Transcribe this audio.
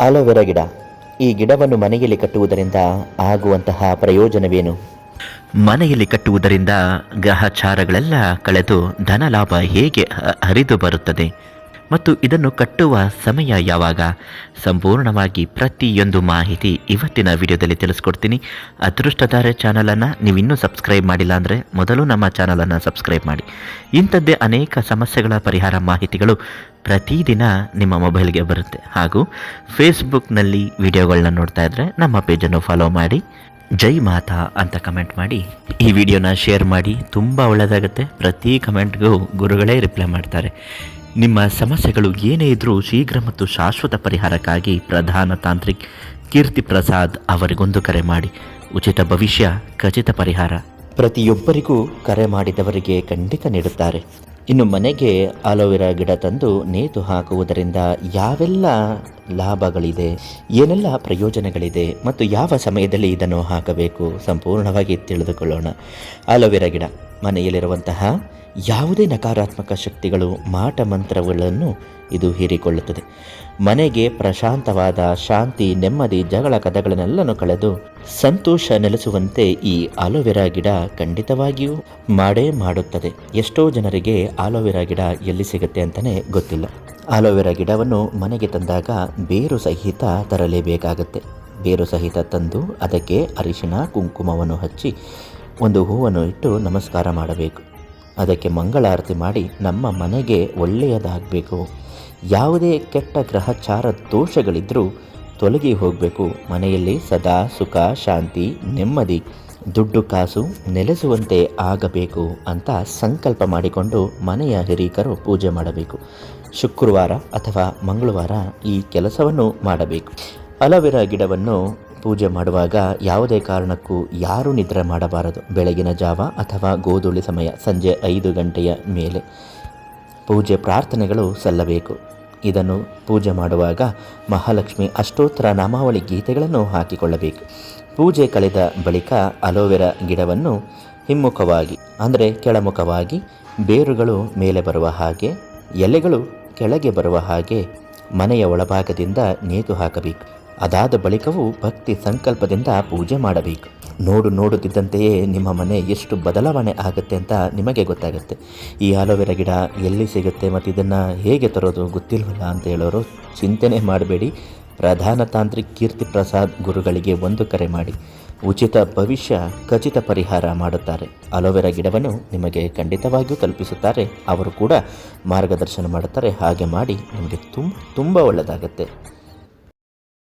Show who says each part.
Speaker 1: Aloe vera ಗಿಡ. ಈ ಗಿಡವನ್ನು ಮನೆಯಲ್ಲಿ ಕಟ್ಟುವುದರಿಂದ ಆಗುವಂತಹ ಪ್ರಯೋಜನವೇನು?
Speaker 2: ಮನೆಯಲ್ಲಿ ಕಟ್ಟುವುದರಿಂದ ಗ್ರಹಚಾರಗಳೆಲ್ಲ ಕಳೆದು ಧನ ಲಾಭ ಹೇಗೆ ಹರಿದು ಬರುತ್ತದೆ? ಮತ್ತು ಇದನ್ನು ಕಟ್ಟುವ ಸಮಯ ಯಾವಾಗ? ಸಂಪೂರ್ಣವಾಗಿ ಪ್ರತಿಯೊಂದು ಮಾಹಿತಿ ಇವತ್ತಿನ ವಿಡಿಯೋದಲ್ಲಿ ತಿಳಿಸ್ಕೊಡ್ತೀನಿ. ಅದೃಷ್ಟಧಾರೆ ಚಾನಲನ್ನು ನೀವು ಇನ್ನೂ ಸಬ್ಸ್ಕ್ರೈಬ್ ಮಾಡಿಲ್ಲ ಅಂದರೆ ಮೊದಲು ನಮ್ಮ ಚಾನಲನ್ನು ಸಬ್ಸ್ಕ್ರೈಬ್ ಮಾಡಿ. ಇಂಥದ್ದೇ ಅನೇಕ ಸಮಸ್ಯೆಗಳ ಪರಿಹಾರ ಮಾಹಿತಿಗಳು ಪ್ರತಿದಿನ ನಿಮ್ಮ ಮೊಬೈಲ್ಗೆ ಬರುತ್ತೆ. ಹಾಗೂ ಫೇಸ್ಬುಕ್ನಲ್ಲಿ ವಿಡಿಯೋಗಳನ್ನ ನೋಡ್ತಾ ಇದ್ದರೆ ನಮ್ಮ ಪೇಜನ್ನು ಫಾಲೋ ಮಾಡಿ. ಜೈ ಮಾತಾ ಅಂತ ಕಮೆಂಟ್ ಮಾಡಿ. ಈ ವಿಡಿಯೋನ ಶೇರ್ ಮಾಡಿ. ತುಂಬ ಒಳ್ಳೆಯದಾಗುತ್ತೆ ಪ್ರತಿ ಕಮೆಂಟ್ಗೂ ಗುರುಗಳೇ ರಿಪ್ಲೈ ಮಾಡ್ತಾರೆ. ನಿಮ್ಮ ಸಮಸ್ಯೆಗಳು ಏನೇ ಇದ್ದರೂ ಶೀಘ್ರ ಮತ್ತು ಶಾಶ್ವತ ಪರಿಹಾರಕ್ಕಾಗಿ ಪ್ರಧಾನ ತಾಂತ್ರಿಕ್ ಕೀರ್ತಿ ಪ್ರಸಾದ್ ಅವರಿಗೊಂದು ಕರೆ ಮಾಡಿ. ಉಚಿತ ಭವಿಷ್ಯ, ಖಚಿತ ಪರಿಹಾರ.
Speaker 1: ಪ್ರತಿಯೊಬ್ಬರಿಗೂ ಕರೆ ಮಾಡಿದವರಿಗೆ ಖಂಡಿತ ನೀಡುತ್ತಾರೆ. ಇನ್ನು ಮನೆಗೆ ಆಲೋವೆರಾ ಗಿಡ ತಂದು ನೇತು ಹಾಕುವುದರಿಂದ ಯಾವೆಲ್ಲ ಲಾಭಗಳಿದೆ, ಏನೆಲ್ಲ ಪ್ರಯೋಜನಗಳಿದೆ ಮತ್ತು ಯಾವ ಸಮಯದಲ್ಲಿ ಇದನ್ನು ಹಾಕಬೇಕು, ಸಂಪೂರ್ಣವಾಗಿ ತಿಳಿದುಕೊಳ್ಳೋಣ. ಆಲೋವೆರಾ ಗಿಡ. ಮನೆಯಲ್ಲಿರುವಂತಹ ಯಾವುದೇ ನಕಾರಾತ್ಮಕ ಶಕ್ತಿಗಳು ಮಾಟ ಮಂತ್ರಗಳನ್ನು ಇದು ಹೀರಿಕೊಳ್ಳುತ್ತದೆ. ಮನೆಗೆ ಪ್ರಶಾಂತವಾದ ಶಾಂತಿ, ನೆಮ್ಮದಿ, ಜಗಳ ಕದಗಳನ್ನೆಲ್ಲನೂ ಕಳೆದು ಸಂತೋಷ ನೆಲೆಸುವಂತೆ ಈ ಆಲೋವೆರಾ ಗಿಡ ಖಂಡಿತವಾಗಿಯೂ ಮಾಡೇ ಮಾಡುತ್ತದೆ. ಎಷ್ಟೋ ಜನರಿಗೆ ಆಲೋವೆರಾ ಗಿಡ ಎಲ್ಲಿ ಸಿಗುತ್ತೆ ಅಂತಲೇ ಗೊತ್ತಿಲ್ಲ. ಆಲೋವೆರಾ ಗಿಡವನ್ನು ಮನೆಗೆ ತಂದಾಗ ಬೇರು ಸಹಿತ ತರಲೇಬೇಕಾಗತ್ತೆ. ಬೇರು ಸಹಿತ ತಂದು ಅದಕ್ಕೆ ಅರಿಶಿನ ಕುಂಕುಮವನ್ನು ಹಚ್ಚಿ ಒಂದು ಹೂವನ್ನು ಇಟ್ಟು ನಮಸ್ಕಾರ ಮಾಡಬೇಕು. ಅದಕ್ಕೆ ಮಂಗಳಾರತಿ ಮಾಡಿ ನಮ್ಮ ಮನೆಗೆ ಒಳ್ಳೆಯದಾಗಬೇಕು. ಯಾವುದೇ ಕೆಟ್ಟ ಗ್ರಹಚಾರ ದೋಷಗಳಿದ್ದರೂ ತೊಲಗಿ ಹೋಗಬೇಕು. ಮನೆಯಲ್ಲಿ ಸದಾ ಸುಖ, ಶಾಂತಿ, ನೆಮ್ಮದಿ, ದುಡ್ಡು, ಕಾಸು ನೆಲೆಸುವಂತೆ ಆಗಬೇಕು ಅಂತ ಸಂಕಲ್ಪ ಮಾಡಿಕೊಂಡು ಮನೆಯ ಹಿರೀಕರು ಪೂಜೆ ಮಾಡಬೇಕು. ಶುಕ್ರವಾರ ಅಥವಾ ಮಂಗಳವಾರ ಈ ಕೆಲಸವನ್ನು ಮಾಡಬೇಕು. ಅಲವೆರಾ ಗಿಡವನ್ನು ಪೂಜೆ ಮಾಡುವಾಗ ಯಾವುದೇ ಕಾರಣಕ್ಕೂ ಯಾರೂ ನಿದ್ರೆ ಮಾಡಬಾರದು. ಬೆಳಗಿನ ಜಾವ ಅಥವಾ ಗೋಧುಳಿ ಸಮಯ ಸಂಜೆ ಐದು ಗಂಟೆಯ ಮೇಲೆ. ಪೂಜೆ ಪ್ರಾರ್ಥನೆಗಳು ಸಲ್ಲಬೇಕು. ಇದನ್ನು ಪೂಜೆ ಮಾಡುವಾಗ ಮಹಾಲಕ್ಷ್ಮಿ ಅಷ್ಟೋತ್ತರ ನಾಮಾವಳಿ ಗೀತೆಗಳನ್ನು ಹಾಕಿಕೊಳ್ಳಬೇಕು. ಪೂಜೆ ಕಳೆದ ಬಳಿಕ ಅಲೋವೆರಾ ಗಿಡವನ್ನು ಹಿಮ್ಮುಖವಾಗಿ, ಅಂದರೆ ಕೆಳಮುಖವಾಗಿ ಬೇರುಗಳು ಮೇಲೆ ಬರುವ ಹಾಗೆ, ಎಲೆಗಳು ಕೆಳಗೆ ಬರುವ ಹಾಗೆ ಮನೆಯ ಒಳಭಾಗದಿಂದ ನೇತು ಹಾಕಬೇಕು. ಅದಾದ ಬಳಿಕವೂ ಭಕ್ತಿ ಸಂಕಲ್ಪದಿಂದ ಪೂಜೆ ಮಾಡಬೇಕು. ನೋಡು ನೋಡುತ್ತಿದ್ದಂತೆಯೇ ನಿಮ್ಮ ಮನೆ ಎಷ್ಟು ಬದಲಾವಣೆ ಆಗುತ್ತೆ ಅಂತ ನಿಮಗೆ ಗೊತ್ತಾಗುತ್ತೆ. ಈ ಆಲೋವೆರಾ ಗಿಡ ಎಲ್ಲಿ ಸಿಗುತ್ತೆ ಮತ್ತು ಇದನ್ನು ಹೇಗೆ ತರೋದು ಗೊತ್ತಿಲ್ವಲ್ಲ ಅಂತ ಹೇಳೋರು ಚಿಂತನೆ ಮಾಡಬೇಡಿ. ಪ್ರಧಾನ ತಾಂತ್ರಿಕ್ ಕೀರ್ತಿ ಪ್ರಸಾದ್ ಗುರುಗಳಿಗೆ ಒಂದು ಕರೆ ಮಾಡಿ. ಉಚಿತ ಭವಿಷ್ಯ ಖಚಿತ ಪರಿಹಾರ ಮಾಡುತ್ತಾರೆ. ಅಲೋವೆರಾ ಗಿಡವನ್ನು ನಿಮಗೆ ಖಂಡಿತವಾಗಿಯೂ ತಲುಪಿಸುತ್ತಾರೆ. ಅವರು ಕೂಡ ಮಾರ್ಗದರ್ಶನ ಮಾಡುತ್ತಾರೆ. ಹಾಗೆ ಮಾಡಿ ನಿಮಗೆ ತುಂಬ ತುಂಬ ಒಳ್ಳೆಯದಾಗತ್ತೆ.